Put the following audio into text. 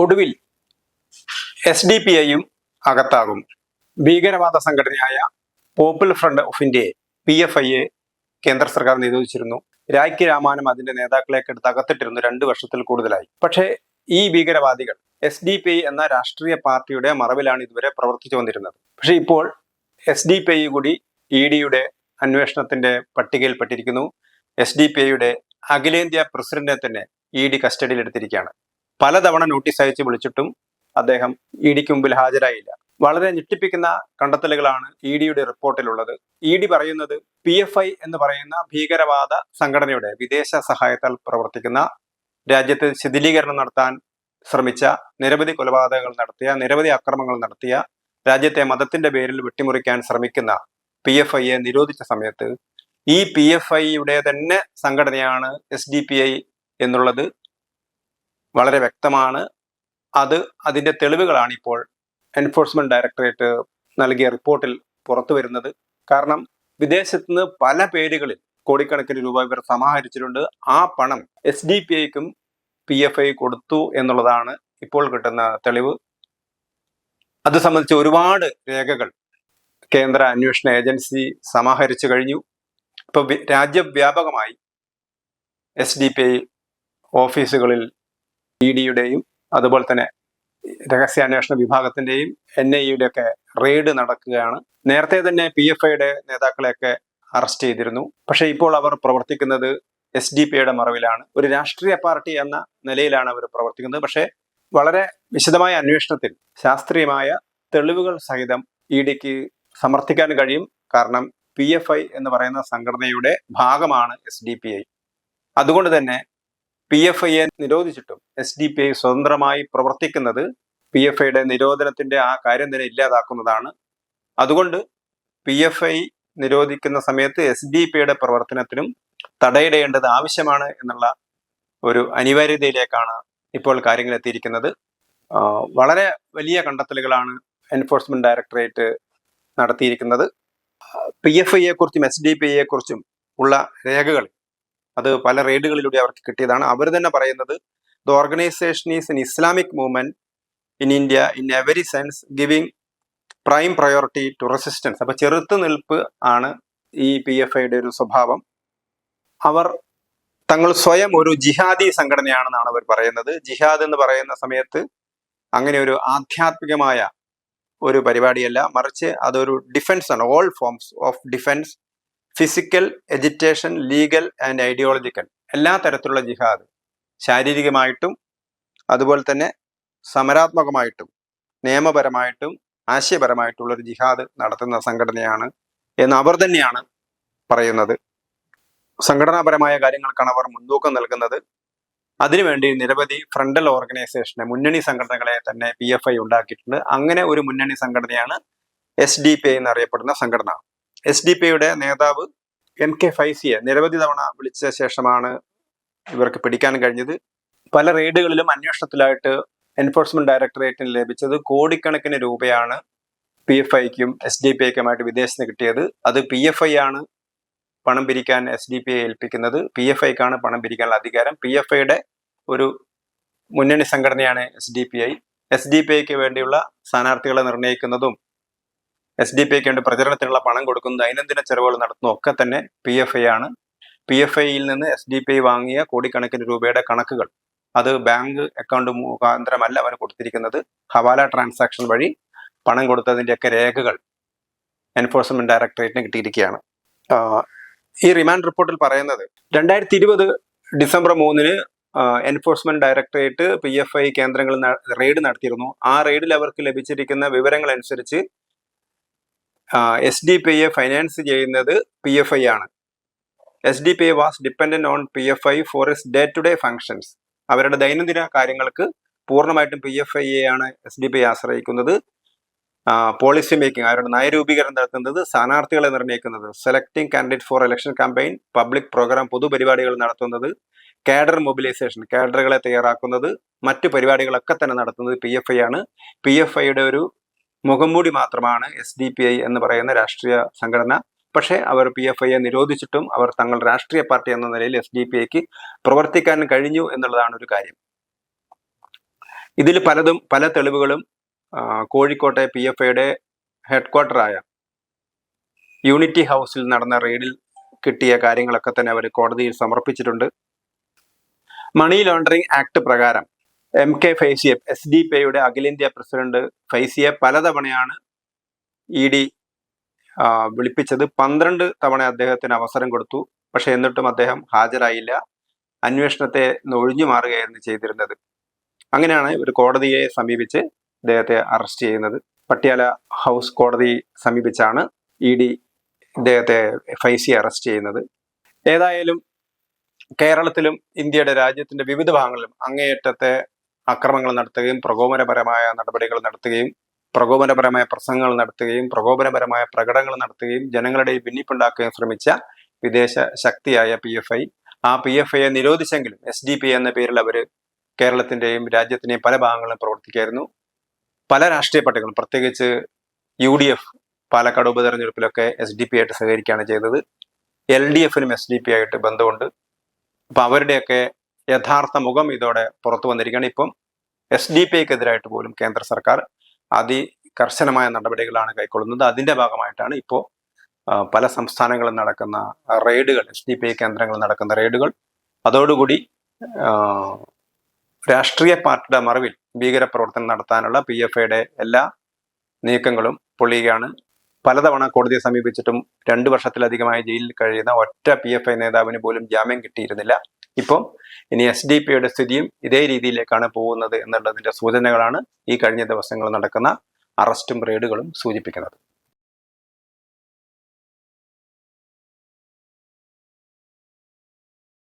ഒടുവിൽ S D P ഐയും അകത്താകും. ഭീകരവാദ സംഘടനയായ പോപ്പുലർ ഫ്രണ്ട് ഓഫ് ഇന്ത്യയെ പി എഫ് ഐയെ കേന്ദ്ര സർക്കാർ നിരോധിച്ചിരുന്നു. രാഖി രാമാനും അതിന്റെ നേതാക്കളെയൊക്കെ എടുത്ത് അകത്തിട്ടിരുന്നു രണ്ട് വർഷത്തിൽ കൂടുതലായി. പക്ഷേ ഈ ഭീകരവാദികൾ എസ് ഡി പി ഐ എന്ന രാഷ്ട്രീയ പാർട്ടിയുടെ മറവിലാണ് ഇതുവരെ പ്രവർത്തിച്ചു വന്നിരുന്നത്. പക്ഷേ ഇപ്പോൾ എസ് ഡി പി ഐ കൂടി ഇ ഡിയുടെ അന്വേഷണത്തിന്റെ പട്ടികയിൽപ്പെട്ടിരിക്കുന്നു. എസ് ഡി പി ഐയുടെ അഖിലേന്ത്യാ പ്രസിഡന്റിനെ തന്നെ ഇ ഡി കസ്റ്റഡിയിൽ എടുത്തിരിക്കുകയാണ് പലതവണ നോട്ടീസ് അയച്ച് വിളിച്ചിട്ടും അദ്ദേഹം ഇ ഡിക്ക് മുമ്പിൽ ഹാജരായില്ല. വളരെ ഞെട്ടിപ്പിക്കുന്ന കണ്ടെത്തലുകളാണ് ഇ ഡിയുടെ റിപ്പോർട്ടിലുള്ളത്. ഇ ഡി പറയുന്നത് പി എഫ് ഐ എന്ന് പറയുന്ന ഭീകരവാദ സംഘടനയുടെ വിദേശ സഹായത്താൽ പ്രവർത്തിക്കുന്ന രാജ്യത്ത് ശിഥിലീകരണം നടത്താൻ ശ്രമിച്ച നിരവധി കൊലപാതകങ്ങൾ നടത്തിയ നിരവധി അക്രമങ്ങൾ നടത്തിയ രാജ്യത്തെ മതത്തിന്റെ പേരിൽ വെട്ടിമുറിക്കാൻ ശ്രമിക്കുന്ന പി എഫ് ഐയെ നിരോധിച്ച സമയത്ത് ഈ പി എഫ് ഐയുടെ തന്നെ സംഘടനയാണ് എസ് ഡി പി ഐ എന്നുള്ളത് വളരെ വ്യക്തമാണ്. അത് അതിന്റെ തെളിവുകളാണ് ഇപ്പോൾ എൻഫോഴ്സ്മെന്റ് ഡയറക്ടറേറ്റ് നൽകിയ റിപ്പോർട്ടിൽ പുറത്തു വരുന്നത്. കാരണം വിദേശത്ത് നിന്ന് പല പേരുകളിൽ കോടിക്കണക്കിന് രൂപ ഇവർ സമാഹരിച്ചിട്ടുണ്ട്. ആ പണം എസ് ഡി പി ഐക്കും പി എഫ് ഐ കൊടുത്തു എന്നുള്ളതാണ് ഇപ്പോൾ കിട്ടുന്ന തെളിവ്. അത് സംബന്ധിച്ച് ഒരുപാട് രേഖകൾ കേന്ദ്ര അന്വേഷണ ഏജൻസി സമാഹരിച്ചു കഴിഞ്ഞു. ഇപ്പൊ രാജ്യവ്യാപകമായി എസ് ഡി പി ഐ ഓഫീസുകളിൽ ഇ ഡിയുടെയും അതുപോലെ തന്നെ രഹസ്യാന്വേഷണ വിഭാഗത്തിന്റെയും എൻ ഐ യുടെ ഒക്കെ റെയ്ഡ് നടക്കുകയാണ്. നേരത്തെ തന്നെ പി എഫ് ഐയുടെ നേതാക്കളെയൊക്കെ അറസ്റ്റ് ചെയ്തിരുന്നു. പക്ഷേ ഇപ്പോൾ അവർ പ്രവർത്തിക്കുന്നത് എസ് ഡി പിയുടെ മറവിലാണ്. ഒരു രാഷ്ട്രീയ പാർട്ടി എന്ന നിലയിലാണ് അവർ പ്രവർത്തിക്കുന്നത്. പക്ഷേ വളരെ വിശദമായ അന്വേഷണത്തിൽ ശാസ്ത്രീയമായ തെളിവുകൾ സഹിതം ഇ ഡിക്ക് സമർത്ഥിക്കാൻ കഴിയും. കാരണം പി എഫ് ഐ എന്ന് പറയുന്ന സംഘടനയുടെ ഭാഗമാണ് എസ് ഡി പി ഐ. അതുകൊണ്ട് തന്നെ പി എഫ് ഐയെ നിരോധിച്ചിട്ടും എസ് ഡി പി ഐ സ്വതന്ത്രമായി പ്രവർത്തിക്കുന്നത് പി എഫ് ഐയുടെ നിരോധനത്തിന്റെ ആ കാര്യം തന്നെ ഇല്ലാതാക്കുന്നതാണ്. അതുകൊണ്ട് പി എഫ് ഐ നിരോധിക്കുന്ന സമയത്ത് എസ് ഡി പി ഐയുടെ പ്രവർത്തനത്തിനും തടയിടേണ്ടത് ആവശ്യമാണ് എന്നുള്ള ഒരു അനിവാര്യതയിലേക്കാണ് ഇപ്പോൾ കാര്യങ്ങൾ എത്തിയിരിക്കുന്നത്. വളരെ വലിയ കണ്ടെത്തലുകളാണ് എൻഫോഴ്സ്മെന്റ് ഡയറക്ടറേറ്റ് നടത്തിയിരിക്കുന്നത്. പി എഫ് ഐയെ കുറിച്ചും എസ് ഡി പി ഐയെ കുറിച്ചും ഉള്ള രേഖകൾ അത് പല റെയ്ഡുകളിലൂടെ അവർക്ക് കിട്ടിയതാണ്. അവർ തന്നെ പറയുന്നത് the organisation is an Islamic movement in India in every sense giving prime priority to resistance അപ്പൊ ചെറുത്തുനിൽപ്പ് ആണ് ഈ പി എഫ് ഐയുടെ ഒരു സ്വഭാവം. അവർ തങ്ങൾ സ്വയം ഒരു ജിഹാദി സംഘടനയാണെന്നാണ് അവർ പറയുന്നത്. ജിഹാദ് എന്ന് പറയുന്ന സമയത്ത് അങ്ങനെ ഒരു ആധ്യാത്മികമായ ഒരു പരിപാടിയല്ല. മറിച്ച് അതൊരു ഡിഫൻസ് ആണ്. All forms of defence physical agitation legal and ideological എല്ലാ തരത്തിലുള്ള ജിഹാദ്. ശാരീരികമായിട്ടും അതുപോലെ തന്നെ സമരാത്മകമായിട്ടും നിയമപരമായിട്ടും ആശയപരമായിട്ടുള്ള ഒരു ജിഹാദ് നടത്തുന്ന സംഘടനയാണ് എന്ന് അവർ തന്നെയാണ് പറയുന്നത്. സംഘടനാപരമായ കാര്യങ്ങൾക്കാണ് അവർ മുൻതൂക്കം നൽകുന്നത്. അതിനുവേണ്ടി നിരവധി ഫ്രണ്ടൽ ഓർഗനൈസേഷനെ മുന്നണി സംഘടനകളെ തന്നെ പി എഫ് ഐ ഉണ്ടാക്കിയിട്ടുണ്ട്. അങ്ങനെ ഒരു മുന്നണി സംഘടനയാണ് എസ് ഡി പി ഐ എന്നറിയപ്പെടുന്ന സംഘടന. എസ് ഡി പി യുടെ നേതാവ് എം കെ ഫൈസിയെ നിരവധി തവണ വിളിച്ച ശേഷമാണ് ഇവർക്ക് പിടിക്കാൻ കഴിഞ്ഞത്. പല റെയ്ഡുകളിലും അന്വേഷണത്തിലായിട്ട് എൻഫോഴ്സ്മെന്റ് ഡയറക്ടറേറ്റിന് ലഭിച്ചത് കോടിക്കണക്കിന് രൂപയാണ് പി എഫ് ഐക്കും എസ് ഡി പി ഐക്കുമായിട്ട് വിദേശത്ത് നിന്ന് കിട്ടിയത്. അത് പി എഫ് ഐ ആണ് പണം പിരിക്കാൻ എസ് ഡി പി ഐ ഏൽപ്പിക്കുന്നത്. പി എഫ് ഐക്കാണ് പണം പിരിക്കാനുള്ള അധികാരം. പി എഫ് ഐയുടെ ഒരു മുന്നണി സംഘടനയാണ് S D P I. S D P ഐക്ക് വേണ്ടിയുള്ള സ്ഥാനാർത്ഥികളെ നിർണയിക്കുന്നതും എസ് ഡി പി ഐക്ക് വേണ്ടി പ്രചരണത്തിനുള്ള പണം കൊടുക്കുന്ന. ദൈനംദിന ചെലവുകൾ നടത്തുന്ന. ഒക്കെ തന്നെ പി എഫ് ഐ ആണ്. പി എഫ് ഐയിൽ നിന്ന് എസ് ഡി പി ഐ വാങ്ങിയ കോടിക്കണക്കിന് രൂപയുടെ കണക്കുകൾ. അത് ബാങ്ക് അക്കൗണ്ട് മുഖാന്തരമല്ല അവർ കൊടുത്തിരിക്കുന്നത്. ഹവാല ട്രാൻസാക്ഷൻ വഴി പണം കൊടുത്തതിന്റെയൊക്കെ രേഖകൾ എൻഫോഴ്സ്മെന്റ് ഡയറക്ടറേറ്റിന് കിട്ടിയിരിക്കുകയാണ്. ഈ റിമാൻഡ് റിപ്പോർട്ടിൽ പറയുന്നത് രണ്ടായിരത്തി ഇരുപത് ഡിസംബർ മൂന്നിന് enforcement directorate P F I കേന്ദ്രങ്ങളിൽ റെയ്ഡ് നടത്തിയിരുന്നു. ആ റെയ്ഡിൽ അവർക്ക് ലഭിച്ചിരിക്കുന്ന വിവരങ്ങൾ അനുസരിച്ച് എസ് ഡി പി ഐയെ ഫൈനാൻസ് ചെയ്യുന്നത് പി എഫ് ഐ ആണ്. S D P I was dependent on P F I for its day to day functions അവരുടെ ദൈനംദിന കാര്യങ്ങൾക്ക് പൂർണമായിട്ടും പി എഫ് ഐ ആണ് എസ് ഡി പി ഐ ആശ്രയിക്കുന്നത്. പോളിസി മേക്കിംഗ് അവരുടെ നയരൂപീകരണം നടത്തുന്നത് സ്ഥാനാർത്ഥികളെ നിർണയിക്കുന്നത് selecting candidate for election campaign public programme പൊതുപരിപാടികൾ നടത്തുന്നത് കാഡർ മൊബിലൈസേഷൻ കാഡറുകളെ തയ്യാറാക്കുന്നത് മറ്റു പരിപാടികളൊക്കെ തന്നെ നടത്തുന്നത് പി എഫ് ഐ ആണ്. പി എഫ് ഐയുടെ ഒരു മുഖംമൂടി മാത്രമാണ് എസ് ഡി പി ഐ എന്ന് പറയുന്ന രാഷ്ട്രീയ സംഘടന. പക്ഷേ അവർ പി എഫ് ഐയെ നിരോധിച്ചിട്ടും അവർ തങ്ങൾ രാഷ്ട്രീയ പാർട്ടി എന്ന നിലയിൽ എസ് ഡി പി ഐക്ക് പ്രവർത്തിക്കാൻ കഴിഞ്ഞു എന്നുള്ളതാണ് ഒരു കാര്യം. ഇതിൽ പലതും പല തെളിവുകളും കോഴിക്കോട്ടെ പി എഫ് ഐയുടെ ഹെഡ്ക്വാർട്ടറായ യൂണിറ്റി ഹൗസിൽ നടന്ന റെയ്ഡിൽ കിട്ടിയ കാര്യങ്ങളൊക്കെ തന്നെ അവർ കോടതിയിൽ സമർപ്പിച്ചിട്ടുണ്ട്. മണി ലോണ്ടറിംഗ് ആക്ട് പ്രകാരം M K ഫൈസിയെ S D P ഐയുടെ അഖിലേന്ത്യാ പ്രസിഡന്റ് ഫൈസിയെ പലതവണയാണ് ഇ ഡി വിളിപ്പിച്ചത്. പന്ത്രണ്ട് തവണ അദ്ദേഹത്തിന് അവസരം കൊടുത്തു. പക്ഷെ എന്നിട്ടും അദ്ദേഹം ഹാജരായില്ല. അന്വേഷണത്തെ ഒഴിഞ്ഞു മാറുകയായിരുന്നു ചെയ്തിരുന്നത്. അങ്ങനെയാണ് ഒരു കോടതിയെ സമീപിച്ച് അദ്ദേഹത്തെ അറസ്റ്റ് ചെയ്യുന്നത്. പട്യാല ഹൗസ് കോടതി സമീപിച്ചാണ് ഇ ഡി ഇദ്ദേഹത്തെ ഫൈസി അറസ്റ്റ് ചെയ്യുന്നത്. ഏതായാലും കേരളത്തിലും ഇന്ത്യയുടെ രാജ്യത്തിന്റെ വിവിധ ഭാഗങ്ങളിലും അങ്ങേയറ്റത്തെ അക്രമങ്ങൾ നടത്തുകയും പ്രകോപനപരമായ നടപടികൾ നടത്തുകയും പ്രകോപനപരമായ പ്രസംഗങ്ങൾ നടത്തുകയും പ്രകോപനപരമായ പ്രകടനങ്ങൾ നടത്തുകയും ജനങ്ങളുടെ ഭിന്നിപ്പുണ്ടാക്കുകയും ശ്രമിച്ച വിദേശ ശക്തിയായ പി എഫ് ഐ ആ പി എഫ് ഐയെ നിരോധിച്ചെങ്കിലും എസ് ഡി പി എന്ന പേരിൽ അവർ കേരളത്തിന്റെയും രാജ്യത്തിന്റെയും പല ഭാഗങ്ങളിലും പ്രവർത്തിക്കായിരുന്നു പല രാഷ്ട്രീയ പാർട്ടികളും പ്രത്യേകിച്ച് യു ഡി എഫ് പാലക്കാട് ഉപതെരഞ്ഞെടുപ്പിലൊക്കെ എസ് ഡി പി ആയിട്ട് സഹകരിക്കുകയാണ് ചെയ്തത്. എൽ ഡി എഫിനും എസ് ഡി പി ആയിട്ട് ബന്ധമുണ്ട്. അപ്പം അവരുടെയൊക്കെ യഥാർത്ഥ മുഖം ഇതോടെ പുറത്തു വന്നിരിക്കുകയാണ്. ഇപ്പം എസ് ഡി പി ഐക്കെതിരായിട്ട് പോലും കേന്ദ്ര സർക്കാർ അതി കർശനമായ നടപടികളാണ് കൈക്കൊള്ളുന്നത്. അതിന്റെ ഭാഗമായിട്ടാണ് ഇപ്പോൾ പല സംസ്ഥാനങ്ങളിൽ നടക്കുന്ന റെയ്ഡുകൾ എസ് ഡി പി ഐ കേന്ദ്രങ്ങളിൽ നടക്കുന്ന റെയ്ഡുകൾ. അതോടുകൂടി രാഷ്ട്രീയ പാർട്ടിയുടെ മറവിൽ ഭീകരപ്രവർത്തനം നടത്താനുള്ള പി എഫ് ഐയുടെ എല്ലാ നീക്കങ്ങളും പൊളിയുകയാണ്. പലതവണ കോടതിയെ സമീപിച്ചിട്ടും രണ്ടു വർഷത്തിലധികമായി ജയിലിൽ കഴിയുന്ന ഒറ്റ പി എഫ് ഐ നേതാവിന് പോലും ജാമ്യം കിട്ടിയിരുന്നില്ല. ഇപ്പം ഇനി എസ് ഡി പിയുടെ സ്ഥിതിയും ഇതേ രീതിയിലേക്കാണ് പോകുന്നത് എന്നുള്ളതിന്റെ സൂചനകളാണ് ഈ കഴിഞ്ഞ ദിവസങ്ങൾ നടക്കുന്ന അറസ്റ്റും റെയ്ഡുകളും സൂചിപ്പിക്കുന്നത്.